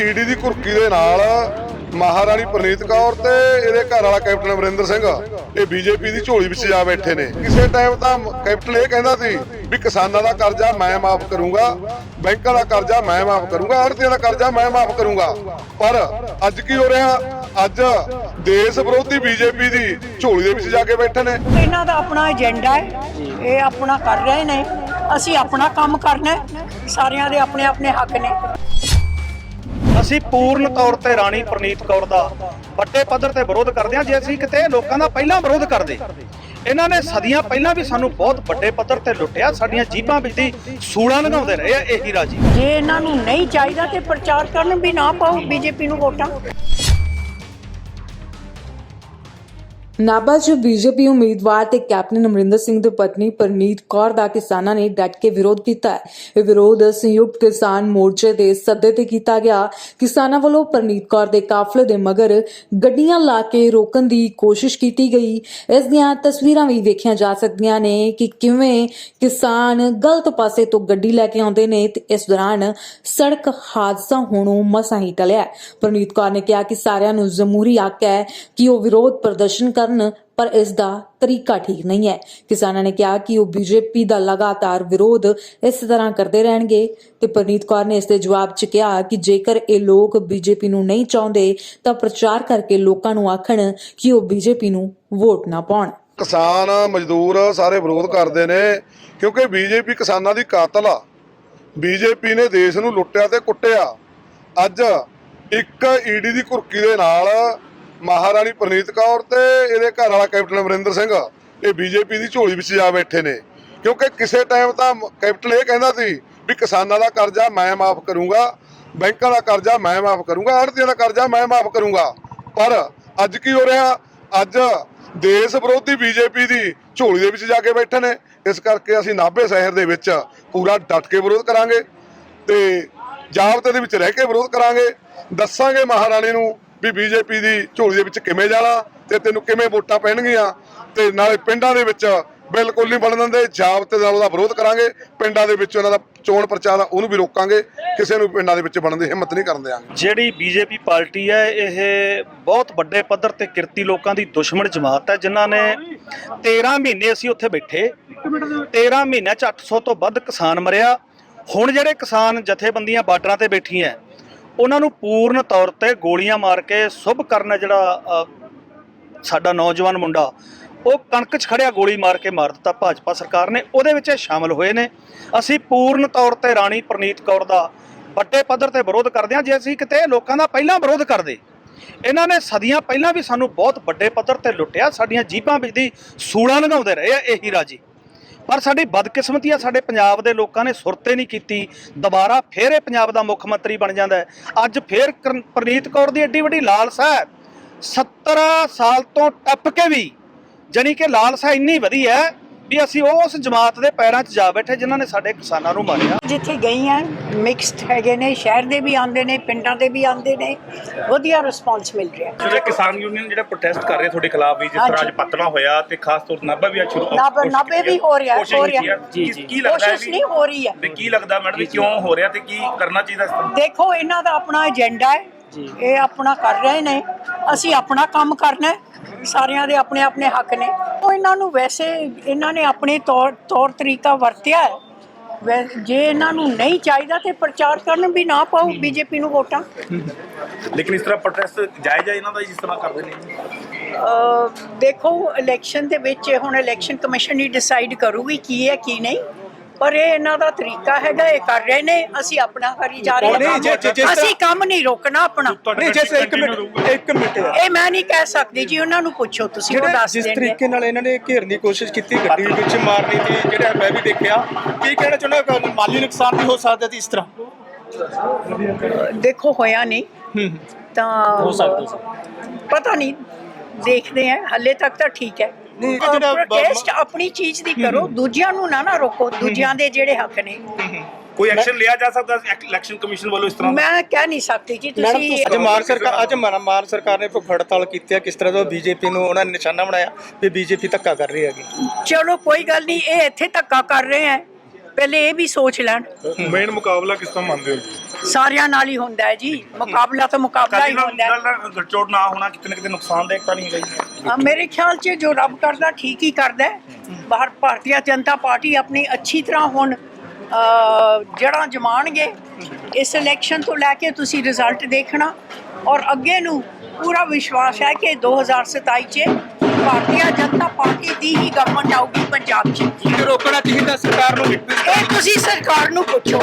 ED ਦੀ ਕੁਰਕੀ ਦੇ ਨਾਲ ਮਹਾਰਾਣੀ ਪ੍ਰਨੀਤ ਕੌਰ ਤੇ ਇਹਦੇ ਘਰ ਵਾਲਾ ਕੈਪਟਨ ਅਮਰਿੰਦਰ ਸਿੰਘ, ਇਹ ਬੀਜੇਪੀ ਦੀ ਝੋਲੀ ਵਿੱਚ ਜਾ ਬੈਠੇ ਨੇ। ਕਿਸੇ ਟਾਈਮ ਤਾਂ ਕੈਪਟਨ ਇਹ ਕਹਿੰਦਾ ਸੀ ਵੀ ਕਿਸਾਨਾਂ ਦਾ ਕਰਜ਼ਾ ਮੈਂ ਮਾਫ ਕਰੂੰਗਾ, ਬੈਂਕਾਂ ਦਾ ਕਰਜ਼ਾ ਮੈਂ ਮਾਫ ਕਰੂੰਗਾ, ਆੜਤੀਆਂ ਦਾ ਕਰਜ਼ਾ ਮੈਂ ਮਾਫ ਕਰੂੰਗਾ। ਪਰ ਅੱਜ ਕੀ ਹੋ ਰਿਹਾ? ਅੱਜ ਦੇਸ਼ ਵਿਰੋਧੀ ਬੀਜੇਪੀ ਦੀ ਝੋਲੀ ਦੇ ਵਿੱਚ ਜਾ ਕੇ ਬੈਠੇ ਨੇ। ਇਹਨਾਂ ਦਾ ਆਪਣਾ ਏਜੰਡਾ ਹੈ, ਇਹ ਆਪਣਾ ਕਰ ਰਹੇ ਨੇ। ਅਸੀਂ ਆਪਣਾ ਕੰਮ ਕਰਨਾ ਸਾਰਿਆਂ ਦੇ ਆਪਣੇ ਆਪਣੇ ਹੱਕ ਨੇ। ਅਸੀਂ ਪੂਰਨ ਤੌਰ ਤੇ ਰਾਣੀ ਪ੍ਰਨੀਤ ਕੌਰ ਦਾ ਵੱਡੇ ਪੱਧਰ ਤੇ ਵਿਰੋਧ ਕਰਦੇ ਹਾਂ। ਜੇ ਅਸੀਂ ਕਿਤੇ ਲੋਕਾਂ ਦਾ ਪਹਿਲਾਂ ਵਿਰੋਧ ਕਰਦੇ, ਇਹਨਾਂ ਨੇ ਸਦੀਆਂ ਪਹਿਲਾਂ ਵੀ ਸਾਨੂੰ ਬਹੁਤ ਵੱਡੇ ਪੱਧਰ ਤੇ ਲੁੱਟਿਆ, ਸਾਡੀਆਂ ਜੀਬਾਂ ਵਿੱਚ ਦੀ ਸੂਲਾਂ ਲਗਾਉਂਦੇ ਰਹੇ ਆ, ਇਹੀ ਰਾਜੀ। ਜੇ ਇਹਨਾਂ ਨੂੰ ਨਹੀਂ ਚਾਹੀਦਾ ਤੇ ਪ੍ਰਚਾਰ ਕਰਨ ਵੀ ਨਾ ਪਾਓ, ਬੀਜੇਪੀ ਨੂੰ ਵੋਟਾਂ। ਨਾਭਾ 'ਚ ਬੀਜੇਪੀ ਉਮੀਦਵਾਰ ਤੇ ਕੈਪਟਨ ਅਮਰਿੰਦਰ ਸਿੰਘ ਦੀ ਪਤਨੀ ਪਰਨੀਤ ਕੌਰ ਦਾ ਕਿਸਾਨਾਂ ਨੇ ਡਟ ਕੇ ਵਿਰੋਧ ਕੀਤਾ ਹੈ। ਇਹ ਵਿਰੋਧ ਸੰਯੁਕਤ ਕਿਸਾਨ ਮੋਰਚੇ ਦੇ ਸੱਦੇ ਤੇ ਕੀਤਾ ਗਿਆ। ਕਿਸਾਨਾਂ ਵੱਲੋਂ ਪਰਨੀਤ ਕੌਰ ਦੇ ਕਾਫਲੇ ਦੇ ਮਗਰ ਗੱਡੀਆਂ ਲਾ ਕੇ ਰੋਕਣ ਦੀ ਕੋਸ਼ਿਸ਼ ਕੀਤੀ ਗਈ। ਇਸ ਦੀਆਂ ਤਸਵੀਰਾਂ ਵੀ ਵੇਖੀਆਂ ਜਾ ਸਕਦੀਆਂ ਨੇ ਕਿ ਕਿਵੇਂ ਕਿਸਾਨ ਗਲਤ ਪਾਸੇ ਤੋਂ ਗੱਡੀ ਲੈ ਕੇ ਆਉਂਦੇ ਨੇ ਤੇ ਇਸ ਦੌਰਾਨ ਸੜਕ ਹਾਦਸਾ ਹੋਣੋਂ ਮਸਾਂ ਹੀ ਟਲਿਆ ਪਰਨੀਤ ਕੌਰ ਨੇ ਕਿਹਾ ਕਿ ਸਾਰਿਆਂ ਨੂੰ ਜਮੂਰੀ ਹੱਕ ਹੈ ਕਿ ਉਹ ਵਿਰੋਧ ਪ੍ਰਦਰਸ਼ਨ ਕਰਨ। ਪਰ ਇਸ ਦਾ ਤਰੀਕਾ ਠੀਕ ਨਹੀਂ ਹੈ। ਕਿਸਾਨਾਂ ਨੇ ਕਿਹਾ ਕਿ ਉਹ ਬੀਜੇਪੀ ਦਾ ਲਗਾਤਾਰ ਵਿਰੋਧ ਇਸ ਤਰ੍ਹਾਂ ਕਰਦੇ ਰਹਿਣਗੇ ਤੇ ਪਰਨੀਤ ਕੌਰ ਨੇ ਇਸ ਦੇ ਜਵਾਬ 'ਚ ਕਿਹਾ ਕਿ ਜੇਕਰ ਇਹ ਲੋਕ ਬੀਜੇਪੀ ਨੂੰ ਨਹੀਂ ਚਾਹੁੰਦੇ, ਤਾਂ ਪ੍ਰਚਾਰ ਕਰਕੇ ਲੋਕਾਂ ਨੂੰ ਆਖਣ ਕਿ ਉਹ ਬੀਜੇਪੀ ਨੂੰ ਵੋਟ ਨਾ ਪਾਉਣ। ਕਿਸਾਨ, ਮਜ਼ਦੂਰ ਸਾਰੇ ਵਿਰੋਧ ਕਰਦੇ ਨੇ, ਕਿਉਂਕਿ ਬੀਜੇਪੀ ਕਿਸਾਨਾਂ ਦੀ ਕਾਤਲ ਆ। ਬੀਜੇਪੀ ਨੇ ਦੇਸ਼ ਨੂੰ ਲੁੱਟਿਆ ਤੇ ਕੁੱਟਿਆ। ਅੱਜ ਇੱਕ ਈਡੀ ਦੀ ਕੁਰਕੀ ਦੇ ਨਾਲ ਮਹਾਰਾਣੀ ਪ੍ਰਨੀਤ ਕੌਰ ਤੇ ਇਹਦੇ ਘਰ ਵਾਲਾ ਕੈਪਟਨ ਅਮਰਿੰਦਰ ਸਿੰਘ, ਇਹ ਬੀਜੇਪੀ ਦੀ ਝੋਲੀ ਵਿੱਚ ਜਾ ਬੈਠੇ ਨੇ। ਕਿਉਂਕਿ ਕਿਸੇ ਟਾਈਮ ਤਾਂ ਕੈਪਟਨ ਇਹ ਕਹਿੰਦਾ ਸੀ ਵੀ ਕਿਸਾਨਾਂ ਦਾ ਕਰਜ਼ਾ ਮੈਂ ਮਾਫ ਕਰੂੰਗਾ, ਬੈਂਕਾਂ ਦਾ ਕਰਜ਼ਾ ਮੈਂ ਮਾਫ ਕਰੂੰਗਾ ਆੜਤੀਆਂ ਦਾ ਕਰਜ਼ਾ ਮੈਂ ਮਾਫ ਕਰੂੰਗਾ। ਪਰ ਅੱਜ ਕੀ ਹੋ ਰਿਹਾ? ਅੱਜ ਦੇਸ਼ ਵਿਰੋਧੀ ਬੀਜੇਪੀ ਦੀ ਝੋਲੀ ਦੇ ਵਿੱਚ ਜਾ ਕੇ ਬੈਠੇ ਨੇ। ਇਸ ਕਰਕੇ ਅਸੀਂ ਨਾਭੇ ਸ਼ਹਿਰ ਦੇ ਵਿੱਚ ਪੂਰਾ ਡਟ ਕੇ ਵਿਰੋਧ ਕਰਾਂਗੇ ਤੇ ਜਾਬਤੇ ਦੇ ਵਿੱਚ ਰਹਿ ਕੇ ਵਿਰੋਧ ਕਰਾਂਗੇ। ਦੱਸਾਂਗੇ ਮਹਾਰਾਣੀ ਨੂੰ ਵੀ ਬੀਜੇਪੀ ਦੀ ਝੋਲੀ ਦੇ ਵਿੱਚ ਕਿਵੇਂ ਜਾਣਾ ਤੇ ਤੈਨੂੰ ਕਿਵੇਂ ਵੋਟਾਂ ਪੈਣਗੀਆਂ ਤੇ ਨਾਲੇ ਪਿੰਡਾਂ ਦੇ ਵਿੱਚ ਬਿਲਕੁਲ ਨਹੀਂ ਬਣਨ ਦਿੰਦੇ ਜਾਬਤੇ ਦਾ ਉਹਦਾ ਵਿਰੋਧ ਕਰਾਂਗੇ ਪਿੰਡਾਂ ਦੇ ਵਿੱਚ ਉਹਨਾਂ ਦਾ ਚੋਣ ਪ੍ਰਚਾਰ ਆ, ਉਹਨੂੰ ਵੀ ਰੋਕਾਂਗੇ ਕਿਸੇ ਨੂੰ ਪਿੰਡਾਂ ਦੇ ਵਿੱਚ ਬਣਨ ਦੀ ਹਿੰਮਤ ਨਹੀਂ ਕਰਨ ਦਿਆਂਗੇ। ਜਿਹੜੀ ਬੀਜੇਪੀ ਪਾਰਟੀ ਹੈ ਇਹ ਬਹੁਤ ਵੱਡੇ ਪੱਧਰ ਤੇ ਕਿਰਤੀ ਲੋਕਾਂ ਦੀ ਦੁਸ਼ਮਣ ਜਮਾਤ ਹੈ ਜਿਨ੍ਹਾਂ ਨੇ 13 ਮਹੀਨੇ ਅਸੀਂ ਉੱਥੇ ਬੈਠੇ 13 ਮਹੀਨਿਆਂ ਚ 800 ਤੋਂ ਵੱਧ ਕਿਸਾਨ ਮਰਿਆ। ਹੁਣ ਜਿਹੜੇ ਕਿਸਾਨ ਜਥੇਬੰਦੀਆਂ ਬਾਰਡਰਾਂ ਤੇ ਬੈਠੀਆਂ ਉਹਨਾਂ ਨੂੰ ਪੂਰਨ ਤੌਰ ਤੇ ਗੋਲੀਆਂ ਮਾਰ ਕੇ ਸੁਭ ਕਰਨ ਜਿਹੜਾ ਸਾਡਾ ਨੌਜਵਾਨ ਮੁੰਡਾ, ਉਹ ਕਣਕ 'ਚ ਖੜਿਆ ਗੋਲੀ ਮਾਰ ਕੇ ਮਾਰ ਦਿੱਤਾ ਭਾਜਪਾ ਸਰਕਾਰ ਨੇ। ਉਹਦੇ ਵਿੱਚ ਇਹ ਸ਼ਾਮਲ ਹੋਏ ਨੇ। ਅਸੀਂ ਪੂਰਨ ਤੌਰ ਤੇ ਰਾਣੀ ਪ੍ਰਨੀਤ ਕੌਰ ਦਾ ਵੱਡੇ ਪੱਧਰ ਤੇ ਵਿਰੋਧ ਕਰਦੇ ਹਾਂ। ਜੇ ਅਸੀਂ ਕਿਤੇ ਲੋਕਾਂ ਦਾ ਪਹਿਲਾਂ ਵਿਰੋਧ ਕਰਦੇ, ਇਹਨਾਂ ਨੇ ਸਦੀਆਂ ਪਹਿਲਾਂ ਵੀ ਸਾਨੂੰ ਬਹੁਤ ਵੱਡੇ ਪੱਧਰ ਤੇ ਲੁੱਟਿਆ। ਸਾਡੀਆਂ ਜੀਬਾਂ ਵਿੱਚ ਦੀ ਸੂਲਾਂ ਲਗਾਉਂਦੇ ਰਹੇ ਆ। ਇਹੀ ਰਾਜੀ। ਪਰ ਸਾਡੀ ਬਦਕਿਸਮਤੀ ਆ, ਸਾਡੇ ਪੰਜਾਬ ਦੇ ਲੋਕਾਂ ਨੇ ਸੁਰਤੇ ਨਹੀਂ ਕੀਤੀ। ਦੁਬਾਰਾ ਫੇਰ ਇਹ ਪੰਜਾਬ ਦਾ ਮੁੱਖ ਮੰਤਰੀ ਬਣ ਜਾਂਦਾ ਅੱਜ ਫੇਰ ਕਰਨ- ਪ੍ਰਨੀਤ ਕੌਰ ਦੀ ਏਡੀ ਵੱਡੀ ਲਾਲਸਾ ਹੈ। 70 ਸਾਲ ਤੋਂ ਟੱਪ ਕੇ ਵੀ, ਜਾਣੀ ਕਿ ਲਾਲਸਾ ਇੰਨੀ ਵਧੀ ਹੈ ਵੀ ਅਸੀਂ ਉਸ ਜਮਾਤ ਦੇ ਪੈਰਾਂ 'ਚ ਜਾ ਬੈਠੇ ਜਿਨ੍ਹਾਂ ਨੇ ਸਾਡੇ ਕਿਸਾਨਾਂ ਨੂੰ ਮਾਰਿਆ। ਜਿੱਥੇ ਗਈ ਆ ਮਿਕਸਡ ਹੈਗੇ ਨੇ ਸ਼ਹਿਰ ਦੇ ਵੀ ਆਉਂਦੇ ਨੇ ਪਿੰਡਾਂ ਦੇ ਵੀ ਆਉਂਦੇ ਨੇ ਵਧੀਆ ਰਿਸਪਾਂਸ ਮਿਲ ਰਿਹਾ। ਜਿਹੜੇ ਕਿਸਾਨ ਯੂਨੀਅਨ ਜਿਹੜਾ ਪ੍ਰੋਟੈਸਟ ਕਰ ਰਹੇ ਤੁਹਾਡੇ ਖਿਲਾਫ ਵੀ ਜਿਸ ਤਰ੍ਹਾਂ ਅੱਜ। ਪਤਨਾ ਹੋਇਆ ਤੇ ਖਾਸ ਤੌਰ ਤੇ ਨਾਭਾ ਵੀ ਅੱਜ ਸ਼ੁਰੂ ਨਾਭਾ- ਨਾਭੇ ਵੀ ਹੋ ਰਿਹਾ, ਹੋ ਰਿਹਾ। ਕੀ- ਲੱਗਦਾ ਹੈ ਕੋਸ਼ਿਸ਼ ਨਹੀਂ ਹੋ ਰਹੀ ਹੈ। ਤੇ ਕੀ ਲੱਗਦਾ ਮੈਡਮ ਕਿਉਂ ਹੋ ਰਿਹਾ ਤੇ ਕੀ ਕਰਨਾ ਚਾਹੀਦਾ ਦੇਖੋ ਇਹਨਾਂ ਦਾ ਆਪਣਾ ਏਜੰਡਾ ਹੈ। ਇਹ ਆਪਣਾ ਕਰ ਰਹੇ ਨੇ। ਅਸੀਂ ਆਪਣਾ ਕੰਮ ਕਰਨਾ ਹੈ। ਸਾਰਿਆਂ ਦੇ ਆਪਣੇ ਆਪਣੇ ਹੱਕ ਨੇ। ਉਹ ਇਹਨਾਂ ਨੂੰ ਵੈਸੇ ਇਹਨਾਂ ਨੇ ਆਪਣੇ ਤੌਰ ਤੌਰ ਤਰੀਕਾ ਵਰਤਿਆ ਹੈ। ਜੇ ਇਹਨਾਂ ਨੂੰ ਨਹੀਂ ਚਾਹੀਦਾ ਤੇ ਪ੍ਰਚਾਰ ਕਰਨ ਵੀ ਨਾ ਪਾਓ ਬੀਜੇਪੀ ਨੂੰ ਵੋਟਾਂ। ਲੇਕਿਨ ਇਸ ਤਰ੍ਹਾਂ ਪ੍ਰੋਟੈਸਟ ਜਾਇਜ਼ ਹੈ ਇਹਨਾਂ ਦਾ ਜਿਸ ਤਰ੍ਹਾਂ ਕਰਦੇ ਨੇ? ਦੇਖੋ ਇਲੈਕਸ਼ਨ ਦੇ ਵਿੱਚ ਹੁਣ ਇਲੈਕਸ਼ਨ ਕਮਿਸ਼ਨ ਹੀ ਡਿਸਾਈਡ ਕਰੂਗੀ ਕੀ ਹੈ ਕੀ ਨਹੀਂ। ਪਰ ਇਹ ਇਹਨਾਂ ਦਾ ਤਰੀਕਾ ਹੈਗਾ ਇਹ ਕਰ ਰਹੇ ਨੇ ਅਸੀਂ ਆਪਣਾ ਕਰੀ ਜਾ ਰਹੇ ਨਹੀਂ, ਜੇ- ਜੇ- ਜਿਸ ਹਾਂ ਅਸੀਂ ਕੰਮ ਨਹੀਂ ਰੋਕਣਾ ਆਪਣਾ। ਨਹੀਂ ਜੈਸੇ ਇੱਕ ਮਿੰਟ ਇੱਕ ਮਿੰਟ ਇਹ ਮੈਂ ਨਹੀਂ ਕਹਿ ਸਕਦੀ ਜੀ ਉਹਨਾਂ ਨੂੰ ਪੁੱਛੋ ਤੁਸੀਂ ਉਹ ਜਿਹੜੇ ਦੱਸ ਜਿਸ ਦੇਣਗੇ ਤਰੀਕੇ ਨਾਲ ਇਹਨਾਂ ਨੇ ਘੇਰਨ ਦੀ ਕੋਸ਼ਿਸ਼ ਕੀਤੀ ਗੱਡੀ ਵਿੱਚ ਮਾਰਨੀ ਦੀ ਜਿਹੜਾ ਮੈਂ ਵੀ ਦੇਖਿਆ ਕੀ ਕਹਿਣਾ ਚਾਹੁੰਦਾ ਕਿ ਮਾਲੀ ਨੁਕਸਾਨ ਵੀ ਹੋ ਸਕਦਾ ਸੀ ਇਸ ਤਰ੍ਹਾਂ? ਦੇਖੋ ਹੋਇਆ ਨਹੀਂ। ਹੂੰ। ਤਾਂ ਹੋ ਸਕਦਾ ਪਤਾ ਨਹੀਂ ਦੇਖਦੇ ਆ ਹੱਲੇ ਤੱਕ ਤਾਂ ਠੀਕ ਹੈ। ਨਹੀਂ, ਇਹ ਜਿਹੜਾ ਬ- ਪ੍ਰੋਟੈਸਟ ਆਪਣੀ ਚੀਜ਼ ਦੀ ਕਰੋ ਦੂਜਿਆਂ ਨੂੰ ਨਾ ਨਾ ਰੋਕੋ ਦੂਜਿਆਂ ਦੇ ਜਿਹੜੇ ਹੱਕ ਨੇ। ਕੋਈ ਐਕਸ਼ਨ ਲਿਆ ਜਾ ਸਕਦਾ ਇਲੈਕਸ਼ਨ ਕਮਿਸ਼ਨ ਵੱਲੋਂ ਇਸ ਤਰ੍ਹਾਂ ਦਾ? ਮੈਂ ਕਹਿ ਨਹੀਂ ਸਕਦੀ ਜੀ ਤੁਸੀਂ ਅੱਜ ਮਾਨ ਸਰਕਾਰ ਅੱਜ ਮਾਨ ਮਾਨ ਸਰਕਾਰ ਨੇ ਭੁੱਖ ਹੜਤਾਲ ਕੀਤੀ ਹੈ ਕਿਸ ਤਰ੍ਹਾਂ ਦਾ ਬੀਜੇਪੀ ਨੂੰ ਉਹਨਾਂ ਨੇ ਨਿਸ਼ਾਨਾ ਬਣਾਇਆ ਵੀ ਬੀਜੇਪੀ ਧੱਕਾ ਕਰ ਰਹੀ ਹੈਗੀ। ਚਲੋ ਕੋਈ ਗੱਲ ਨਹੀਂ ਇਹ ਇੱਥੇ ਧੱਕਾ ਕਰ ਰਹੇ ਹੈ। ਪਹਿਲੇ ਇਹ ਵੀ ਸੋਚ ਲੈਣ। ਮੇਨ ਮੁਕਾਬਲਾ ਕਿਸ ਤਰ੍ਹਾਂ ਮੰਨਦੇ ਹੋ ਜੀ? ਸਾਰਿਆਂ ਨਾਲ ਹੀ ਹੁੰਦਾ ਹੈ ਜੀ। ਮੁਕਾਬਲਾ ਤਾਂ ਮੁਕਾਬਲਾ ਹੀ ਹੁੰਦਾ ਹੈ। ਗੱਠਜੋੜ ਨਾ ਹੋਣਾ ਕਿਤੇ ਨਾ ਕਿਤੇ ਨੁਕਸਾਨਦਾਇਕ ਤਾਂ ਨਹੀਂ ਰਹੀ ਹਾਂ, ਮੇਰੇ ਖਿਆਲ 'ਚ ਜੋ ਰੱਬ ਕਰਦਾ ਠੀਕ ਹੀ ਕਰਦਾ ਹੈ। ਬਾਹਰ ਭਾਰਤੀ ਜਨਤਾ ਪਾਰਟੀ ਆਪਣੀ ਅੱਛੀ ਤਰ੍ਹਾਂ ਹੁਣ ਜੜਾਂ ਜਮਾਣਗੇ। ਇਸ ਇਲੈਕਸ਼ਨ ਤੋਂ ਲੈ ਕੇ ਤੁਸੀਂ ਰਿਜ਼ਲਟ ਦੇਖਣਾ। ਔਰ ਅੱਗੇ ਨੂੰ ਪੂਰਾ ਵਿਸ਼ਵਾਸ ਹੈ ਕਿ 2027 'ਚ ਭਾਰਤੀ ਜਨਤਾ ਪਾਰਟੀ ਦੀ ਹੀ ਗਵਰਨਮੈਂਟ ਆਊਗੀ ਪੰਜਾਬ 'ਚ। ਰੋਕਣਾ ਚਾਹੀਦਾ ਸਰਕਾਰ ਨੂੰ ਇਹ ਤੁਸੀਂ ਸਰਕਾਰ ਨੂੰ ਪੁੱਛੋ।